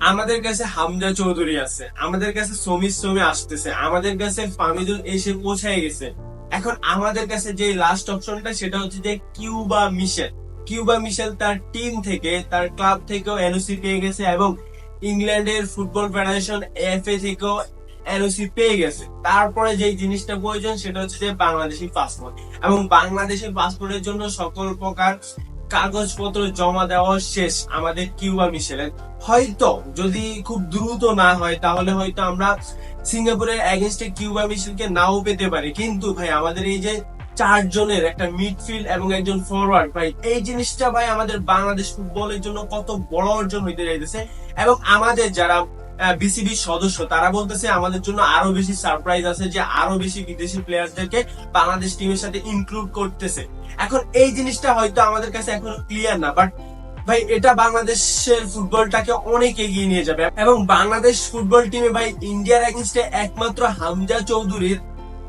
আমাদের কাছে হামজা চৌধুরী আছে, আমাদের কাছে সমিত সমি আসতেছে, আমাদের কাছে ফামিদুল এসে পৌঁছায় গেছে। এখন আমাদের কাছে যে লাস্ট অপশনটা সেটা হচ্ছে যে কিউবা মিশেল। কিউবা মিশেল তার টিম থেকে, তার ক্লাব থেকেও এনওসি পেয়ে গেছে এবং ইংল্যান্ডের ফুটবল ফেডারেশন এফএ থেকেও এনওসি পেয়ে গেছে। তারপরে যে জিনিসটা প্রয়োজন সেটা হচ্ছে যে বাংলাদেশি পাসপোর্ট এবং বাংলাদেশি পাসপোর্টের জন্য সকল প্রকার কাগজপত্র জমা দেওয়া শেষ, আমাদের কিউবা মিশেলের হয়তো, যদি খুব দ্রুত না হয়, তাহলে হয়তো আমরা সিঙ্গাপুরের এগেনস্টে কিউবা মিশেলকে নাও পেতে পারি। কিন্তু ভাই, আমাদের এই যে চারজনের, একটা মিডফিল্ড এবং একজন ফরওয়ার্ড ভাই, এই জিনিসটা ভাই আমাদের বাংলাদেশ ফুটবলের জন্য কত বড় অর্জন হইতে যাইতেছে। এবং আমাদের যারা বিসিবি সদস্য, তারা বলতেছে আমাদের জন্য আরও বেশি সারপ্রাইজ আছে যে আরও বেশি বিদেশি প্লেয়ারদেরকে বাংলাদেশ টিমের সাথে ইনক্লুড করতেছে। এখন এই জিনিসটা হয়তো আমাদের কাছে এখনও ক্লিয়ার না বাট ভাই, এটা বাংলাদেশের ফুটবলটাকে অনেক এগিয়ে নিয়ে যাবে। এবং বাংলাদেশ ফুটবল টিমে ভাই ইন্ডিয়ার এগেনস্টে একমাত্র হামজা চৌধুরীর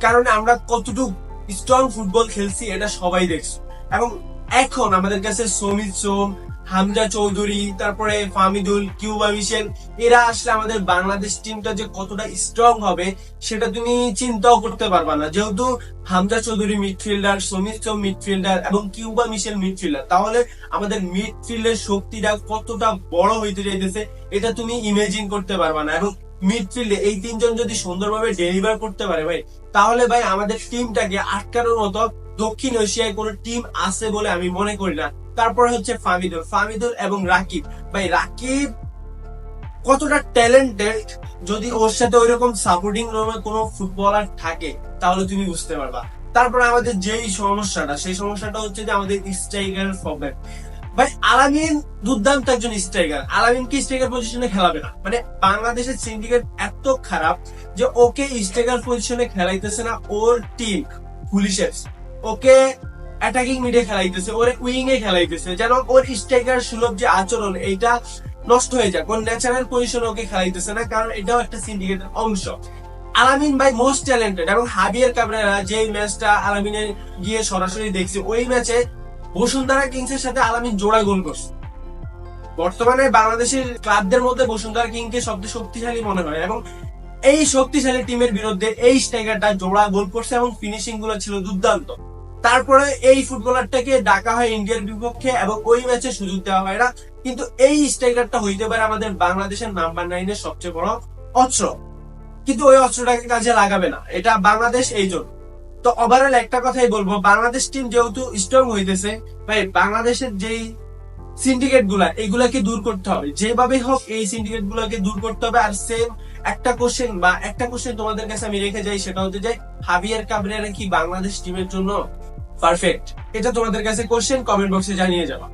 কারণে আমরা কতটুকু স্ট্রং ফুটবল খেলছি, এটা সবাই দেখছি। এবং এখন আমাদের কাছে সমিত সোম হামজা চৌধুরী, তারপরে ফামিদুল, কিউবা মিশেল, এরা আসলে আমাদের বাংলাদেশ টিমটা যে কতটা স্ট্রং হবে, সেটা তুমি চিন্তাও করতে পারবা না। যেহেতু হামজা চৌধুরী মিডফিল্ডার সমিত সোম মিডফিল্ডার এবং কিউবা মিশেল মিডফিল্ডার তাহলে আমাদের মিডফিল্ডের শক্তিটা কতটা বড় হইতে যাইতেছে এটা তুমি ইমেজিন করতে পারবা না। এবং মিডফিল্ডে এই তিনজন যদি সুন্দরভাবে ডেলিভার করতে পারে ভাই, তাহলে ভাই আমাদের টিমটাকে আটকানোর মতো দক্ষিণ এশিয়ায় কোনো টিম আছে বলে আমি মনে করি না। তারপরে হচ্ছে ফামিদুল ফামিদুল এবং রাকিব। ভাই, রাকিব কতটা ট্যালেন্টেড যদি ওর সাথে ওইরকম সাপোর্টিং রোমে কোনো ফুটবলার থাকে, তাহলে তুমি বুঝতে পারবা। তারপরে আমাদের যেই সমস্যাটা, সেই সমস্যাটা হচ্ছে যে আমাদের স্ট্রাইকারের প্রবলেম ভাই, আলামিন দুর্দান্ত একজন স্ট্রাইকার আলামিন কি স্ট্রাইকার পজিশনে খেলাবে না? মানে বাংলাদেশের সিন্ডিকেট এত খারাপ যে ওকে স্ট্রাইকার পজিশনে খেলাইতেছে না ওর টিম পুলিশের। ওকে অ্যাটাকিং মিডে খেলাইতেছে, ওর উইং এ খেলাইতেছে, যেন ওর স্ট্রাইকার সুলভ যে আচরণ নষ্ট হয়ে ন্যাচারাল পজিশন ওকে খেলাইতেছে না, কারণ এটাও একটা সিন্ডিকেটের অংশ। আলামিন মোস্ট ট্যালেন্টেড এবং হাবিয়ার কাবরেরা যে ম্যাচটা আলামিনের গিয়ে সরাসরি ওই ম্যাচে বসুন্ধরা কিংস এর সাথে আলামিন জোড়া গোল করছে। বর্তমানে বাংলাদেশের ক্লাবদের মধ্যে বসুন্ধরা কিংকে সবচেয়ে শক্তিশালী মনে হয় এবং এই শক্তিশালী টিমের বিরুদ্ধে এই স্ট্রাইকারটা জোড়া গোল করছে এবং ফিনিশিংগুলো ছিল দুর্দান্ত। তারপরে এই ফুটবলারটাকে ডাকা হয় ইন্ডিয়ার বিপক্ষে এবং ওই ম্যাচে সুযোগ দেওয়া হয় না। কিন্তু এই স্ট্রাইকারটা হইতে পারে আমাদের বাংলাদেশের নাম্বার নাইনের সবচেয়ে বড় অস্ত্র। কিন্তু ওই অস্ত্রটাকে কাজে লাগাবে না। এটা বাংলাদেশ এই জন্য। তো ওভারঅল একটা কথাই বলব, বাংলাদেশ টিম যেহেতু স্ট্রং হইতেছে, ভাই, বাংলাদেশের যেই সিন্ডিকেটগুলা, এইগুলাকে দূর করতে হবে। যেভাবে হোক, এই সিন্ডিকেট গুলাকে দূর করতে হবে। আর সেম একটা কোশ্চেন বা একটা কোশ্চেন তোমাদের কাছে আমি রেখে যাই, সেটা হচ্ছে যে হাবিয়ার কাবরেরা কি বাংলাদেশ টিমের জন্য পারফেক্ট এটা তোমাদের কাছে কোশ্চেন কমেন্ট বক্সে জানিয়ে যাবা।